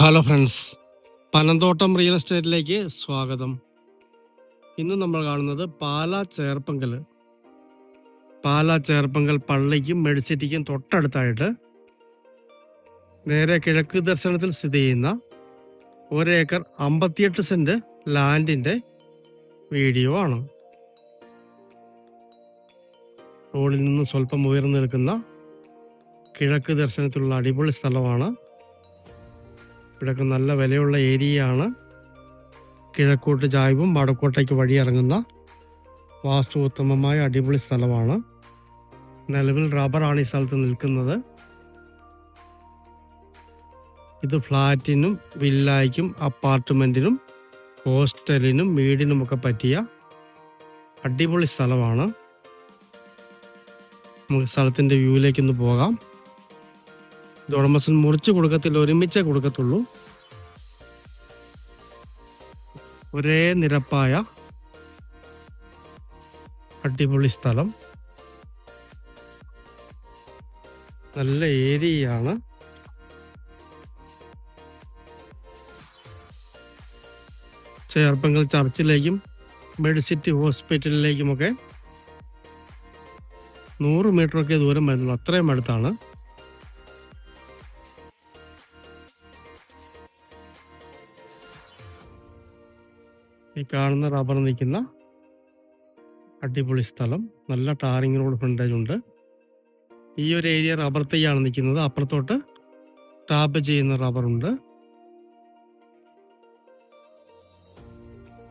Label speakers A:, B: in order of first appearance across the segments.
A: Hello friends Panamthottam real എസ്റ്റേറ്റിലേക്ക് സ്വാഗതം. ഇന്ന് നമ്മൾ കാണുന്നത് പാലാ ചേർപ്പങ്കൽ പാലാ ചേർപ്പങ്കൽ പള്ളിക്കും മെഡിസിറ്റിക്കും തൊട്ടടുത്തായിട്ട് നേരെ കിഴക്ക് ദർശനത്തിൽ സ്ഥിതി ചെയ്യുന്ന ഒരേക്കർ അമ്പത്തിയെട്ട് സെന്റ് ലാൻഡിന്റെ വീഡിയോ ആണ്. റോഡിൽ നിന്ന് സ്വല്പം ഉയർന്നു നിൽക്കുന്ന കിഴക്ക് ദർശനത്തിലുള്ള അടിപൊളി സ്ഥലമാണ് ഇവിടെയൊക്കെ നല്ല വിലയുള്ള ഏരിയയാണ്. കിഴക്കോട്ട് ചായവും വടക്കോട്ടേക്ക് വഴി ഇറങ്ങുന്ന വാസ്തു ഉത്തമമായ അടിപൊളി സ്ഥലമാണ്. നിലവിൽ റബ്ബറാണ് ഈ സ്ഥലത്ത് നിൽക്കുന്നത്. ഇത് ഫ്ലാറ്റിനും വില്ലായ്ക്കും അപ്പാർട്ട്മെന്റിനും ഹോസ്റ്റലിനും വീടിനുമൊക്കെ പറ്റിയ അടിപൊളി സ്ഥലമാണ്. നമുക്ക് സ്ഥലത്തിന്റെ വ്യൂവിലേക്കൊന്ന് പോകാം. ഇത് ഉടമസ്ഥൻ മുറിച്ച് കൊടുക്കത്തില്ല ഒരുമിച്ചേ കൊടുക്കത്തുള്ളൂ. ഒരേ നിരപ്പായ അടിപൊളി സ്ഥലം. നല്ല ഏരിയയാണ്. ചേർപ്പങ്കൽ ചർച്ചിലേക്കും മെഡിസിറ്റി ഹോസ്പിറ്റലിലേക്കുമൊക്കെ നൂറ് മീറ്ററൊക്കെ ദൂരം വരുന്നുള്ളൂ. അത്രയും അടുത്താണ്. ഈ കാണുന്ന റബ്ബർ നിൽക്കുന്ന അടിപൊളി സ്ഥലം. നല്ല ടാറിങ് റോഡ് ഫ്രണ്ടേജ് ഉണ്ട്. ഈ ഒരു ഏരിയ റബ്ബർ തൈയാണ് നിൽക്കുന്നത്. അപ്പുറത്തോട്ട് ടാപ്പ് ചെയ്യുന്ന റബ്ബറുണ്ട്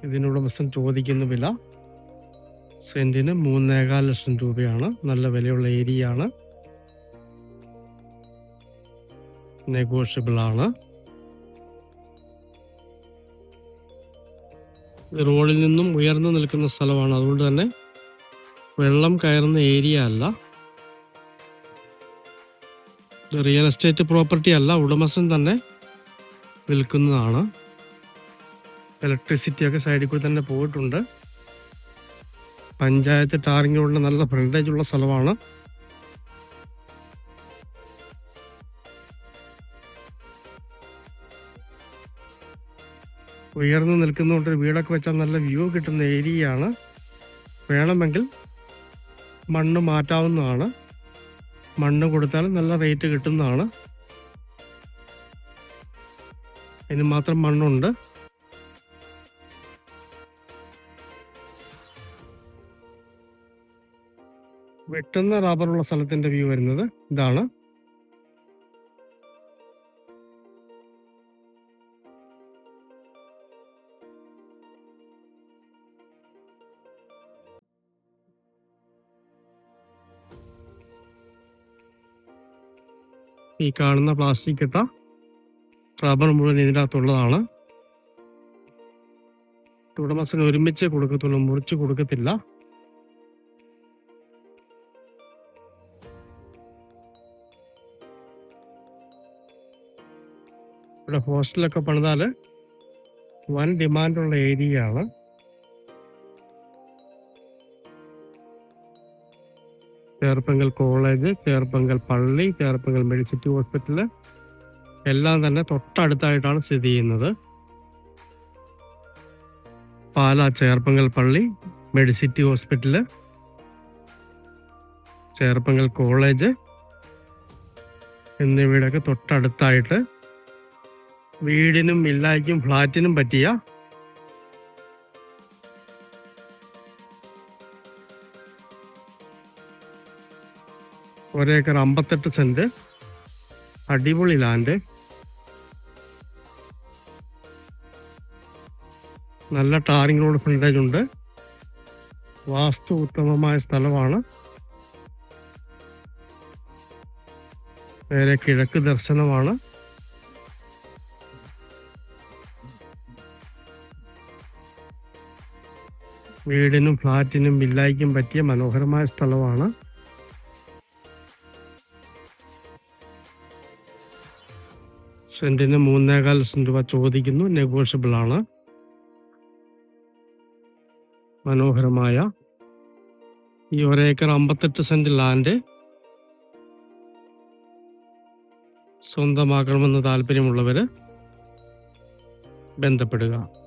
A: ഇതിനുടമസ്ഥൻ ചോദിക്കുന്ന വില സെന്റിന് മൂന്നേകാൽ ലക്ഷം രൂപയാണ്. നല്ല വിലയുള്ള ഏരിയ ആണ് നെഗോഷ്യബിൾ ആണ്. റോഡിൽ നിന്നും ഉയർന്നു നിൽക്കുന്ന സ്ഥലമാണ്. അതുകൊണ്ട് തന്നെ വെള്ളം കയറുന്ന ഏരിയ അല്ല. റിയൽ എസ്റ്റേറ്റ് പ്രോപ്പർട്ടി അല്ല. ഉടമസ്ഥൻ തന്നെ വിൽക്കുന്നതാണ്. ഇലക്ട്രിസിറ്റി ഒക്കെ സൈഡിൽ കൂടി തന്നെ പോയിട്ടുണ്ട്. പഞ്ചായത്ത് ടാറിങ്ങിലുള്ള നല്ല ഫ്രണ്ടേജ് ഉള്ള സ്ഥലമാണ്. ഉയർന്നു നിൽക്കുന്നതുകൊണ്ട് ഒരു വീടൊക്കെ വെച്ചാൽ നല്ല വ്യൂ കിട്ടുന്ന ഏരിയയാണ്. വേണമെങ്കിൽ മണ്ണ് മാറ്റാവുന്നതാണ്. മണ്ണ് കൊടുത്താൽ നല്ല റേറ്റ് കിട്ടുന്നതാണ്. അതിന് മാത്രം മണ്ണുണ്ട്. വെട്ടുന്ന റബ്ബറുള്ള സ്ഥലത്തിന്റെ വ്യൂ വരുന്നത് ഇതാണ്. ഈ കാണുന്ന പ്ലാസ്റ്റിക് ഇട്ട റബ്ബർ മുഴുവൻ ഇതിനകത്തുള്ളതാണ്. ഉടമസ്ഥന് ഒരുമിച്ച് കൊടുക്കത്തുള്ളൂ മുറിച്ച് കൊടുക്കത്തില്ല. ഇവിടെ ഹോസ്റ്റലൊക്കെ പണിതാൽ വൻ ഡിമാൻഡുള്ള ഏരിയ ചേർപ്പങ്കൽ കോളേജ് ചേർപ്പങ്കൽ പള്ളി ചേർപ്പങ്കൽ മെഡിസിറ്റി ഹോസ്പിറ്റൽ എല്ലാം തന്നെ തൊട്ടടുത്തായിട്ടാണ് സ്ഥിതി ചെയ്യുന്നത്. പാലാ ചേർപ്പങ്കൽ പള്ളി മെഡിസിറ്റി ഹോസ്പിറ്റൽ ചേർപ്പങ്കൽ കോളേജ് എന്നിവയുടെയൊക്കെ തൊട്ടടുത്തായിട്ട് വീടിനും ഇല്ലായ്ക്കും ഫ്ലാറ്റിനും പറ്റിയ ഒരേക്കർ അമ്പത്തെട്ട് സെന്റ്. അടിപൊളി ലാൻഡ് നല്ല ടാറിംഗ് റോഡ് ഫ്രണ്ടേജ് ഉണ്ട്. വാസ്തു ഉത്തമമായ സ്ഥലമാണ്. നേരെ കിഴക്ക് ദർശനമാണ്. വീടിനും ഫ്ലാറ്റിനും വില്ലായ്ക്കും പറ്റിയ മനോഹരമായ സ്ഥലമാണ്. സെന്റിന് മൂന്നേകാൽ ലക്ഷം രൂപ ചോദിക്കുന്നു. നെഗോഷ്യബിൾ ആണ് മനോഹരമായ. ഈ ഒരേക്കർ അമ്പത്തെട്ട് സെന്റ് ലാൻഡ്. സ്വന്തമാക്കണമെന്ന് താല്പര്യമുള്ളവര് ബന്ധപ്പെടുക.